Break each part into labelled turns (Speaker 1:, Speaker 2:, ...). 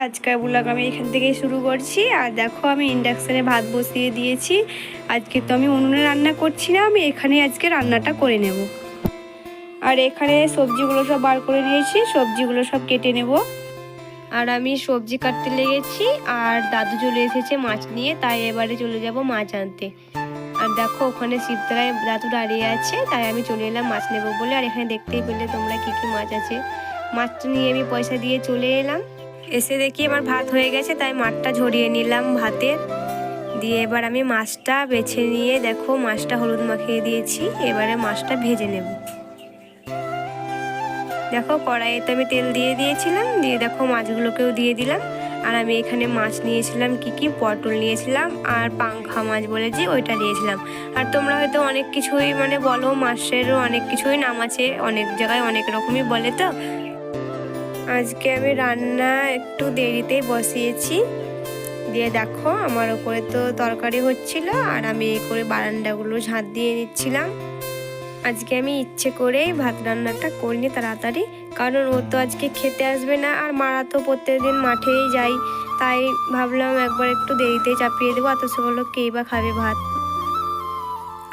Speaker 1: আজকের ব্লগ আমি এখান থেকেই শুরু করছি। আর দেখো, আমি ইন্ডাকশানে ভাত বসিয়ে দিয়েছি। আজকে তো আমি উনুনে রান্না করছি না, আমি এখানে আজকে রান্নাটা করে নেব। আর এখানে সবজিগুলো সব বার করে নিয়েছি, সবজিগুলো সব কেটে নেব। আর আমি সবজি কাটতে লেগেছি, আর দাদু চলে এসেছে মাছ নিয়ে, তাই এবারে চলে যাব মাছ আনতে। আর দেখো, ওখানে শিবতলায় দাদু দাঁড়িয়ে আছে, তাই আমি চলে এলাম মাছ নেব বলে। আর এখানে দেখতেই পেলে তোমরা কি কি মাছ আছে। মাছটা নিয়ে আমি পয়সা দিয়ে চলে এলাম। এসে দেখি আমার ভাত হয়ে গেছে, তাই মাঠটা ঝরিয়ে নিলাম ভাতে। দিয়ে এবার আমি মাছটা বেছে নিয়ে দেখো, মাছটা হলুদ মাখিয়ে দিয়েছি, এবারে মাছটা ভেজে নেব। দেখো কড়াইতে আমি তেল দিয়ে দিয়েছিলাম, দিয়ে দেখো মাছগুলোকেও দিয়ে দিলাম। আর আমি এখানে মাছ নিয়েছিলাম, কি কি পটল নিয়েছিলাম আর পাংখা মাছ বলে যে ওইটা নিয়েছিলাম। আর তোমরা হয়তো অনেক কিছুই মানে বলো, মাছেরও অনেক কিছুই নাম আছে, অনেক জায়গায় অনেক রকমই বলে তো। আজকে আমি রান্না একটু দেরিতেই বসিয়েছি। দিয়ে দেখো আমার ওপরে তো তরকারি হচ্ছিল আর আমি এই করে বারান্দাগুলো ঝাঁট দিয়ে নিচ্ছিলাম। আজকে আমি ইচ্ছে করেই ভাত রান্নাটা করিনি তাড়াতাড়ি, কারণ ও তো আজকে খেতে আসবে না আর মারা তো প্রত্যেকদিন মাঠেই যাই তাই ভাবলাম একবার একটু দেরিতেই চাপিয়ে দেবো, অথচ বলল কেই বা খাবে ভাত।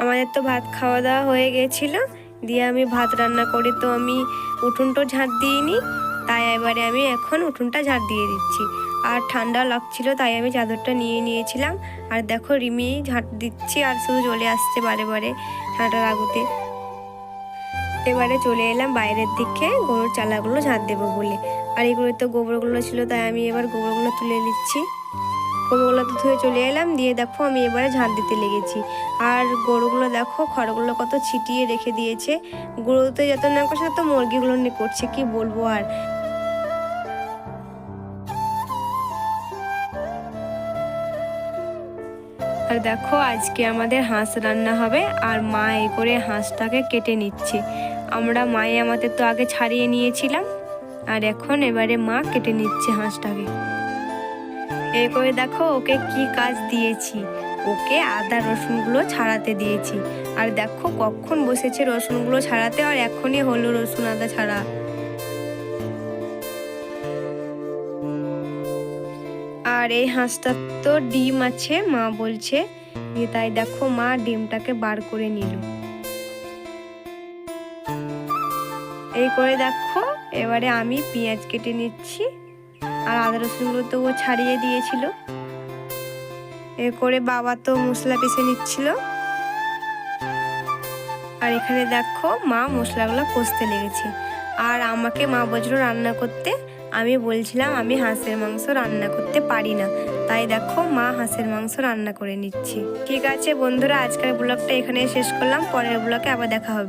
Speaker 1: আমাদের তো ভাত খাওয়া দাওয়া হয়ে গেছিল, দিয়ে আমি ভাত রান্না করে তো আমি উঠোনটো ঝাঁট দিইনি। তাই এবারে আমি এখন উঠোনটা ঝাড় দিয়ে দিচ্ছি। আর ঠান্ডা লাগছিল, তাই আমি চাদরটা নিয়ে নিয়েছিলাম। আর দেখো রিমি ঝাঁট দিচ্ছি আর শুধু চলে আসছে বারে বারে ঠান্ডা লাগুতে। এবারে চলে এলাম বাইরের দিকে, গরুর চালাগুলো ঝাঁট দেবো বলে। আর এগুলো তো গোবরগুলো ছিল, তাই আমি এবার গোবরগুলো তুলে নিচ্ছি। গোবরগুলো তো ধুয়ে চলে এলাম, দিয়ে দেখো আমি এবারে ঝাঁট দিতে লেগেছি। আর গরুগুলো দেখো, খড়গুলো কত ছিটিয়ে রেখে দিয়েছে। গরুতে যত না করছে তত মুরগিগুলো নিয়ে করছে, কি বলব আর? আর দেখো, আজকে আমাদের হাঁস রান্না হবে, আর মা এ করে হাঁসটাকে কেটে নিচ্ছে। আমরা মায়ে আমাদের তো আগে ছাড়িয়ে নিয়েছিলাম, আর এখন এবারে মা কেটে নিচ্ছে হাঁসটাকে। এই করে দেখো ওকে কি কাজ দিয়েছি? ওকে আদা রসুনগুলো ছাড়াতে দিয়েছি। আর দেখো কখন বসেছে রসুনগুলো ছাড়াতে আর এখনই হলো রসুন আদা ছাড়া। আর এই হাঁসটার তো ডিম আছে, মা বলছে। দিয়ে তাই দেখো মা ডিমটাকে বার করে নিল। এই করে দেখো এবারে আমি পেঁয়াজ কেটে নিচ্ছি। আর আদা রসুনগুলো তো ও ছাড়িয়ে দিয়েছিল। এ করে বাবা তো মশলা পিষে নিচ্ছিল। আর এখানে দেখো মা মশলাগুলো কষতে লেগেছে। আর আমাকে মা বজরো রান্না করতে। আমি বলছিলাম আমি হাঁসের মাংস রান্না করতে পারি না। তাই দেখো মা হাঁসের মাংস রান্না করে নিচ্ছে। ঠিক আছে বন্ধুরা, আজকের ব্লগটা এখানে শেষ করলাম। পরের ব্লগে আবার দেখা হবে।